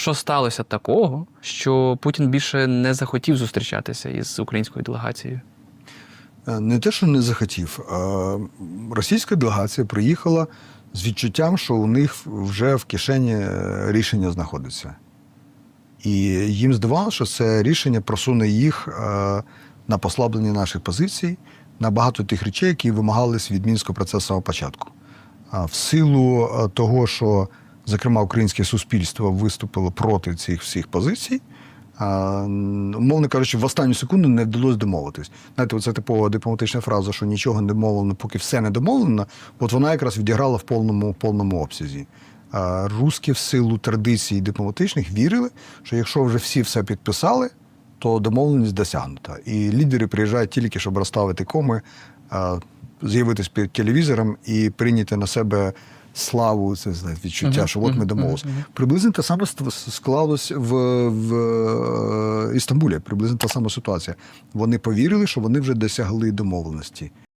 Що сталося такого, що Путін більше не захотів зустрічатися із українською делегацією? Е, Не те, що не захотів. а Російська делегація приїхала з відчуттям, що у них вже в кишені е, рішення знаходиться. І їм здавалося, що це рішення просуне їх е, на послаблення наших позицій на багато тих речей, які вимагались від мінського процесу початку. В силу того, що, зокрема, українське суспільство виступило проти цих всіх позицій, а, умовно кажучи, в останню секунду не вдалося домовитись. Знаєте, це типова дипломатична фраза, що нічого не домовлено, поки все не домовлено. От вона якраз відіграла в повному, повному обсязі. А, Руски в силу традицій дипломатичних вірили, що якщо вже всі все підписали, то домовленість досягнута. І лідери приїжджають тільки, щоб розставити коми, з'явитись перед телевізором і прийняти на себе славу, це знає, відчуття, що от ми домовилися. Приблизно те саме склалось в, в е, Істамбулі. Приблизно та сама ситуація. Вони повірили, що вони вже досягли домовленості.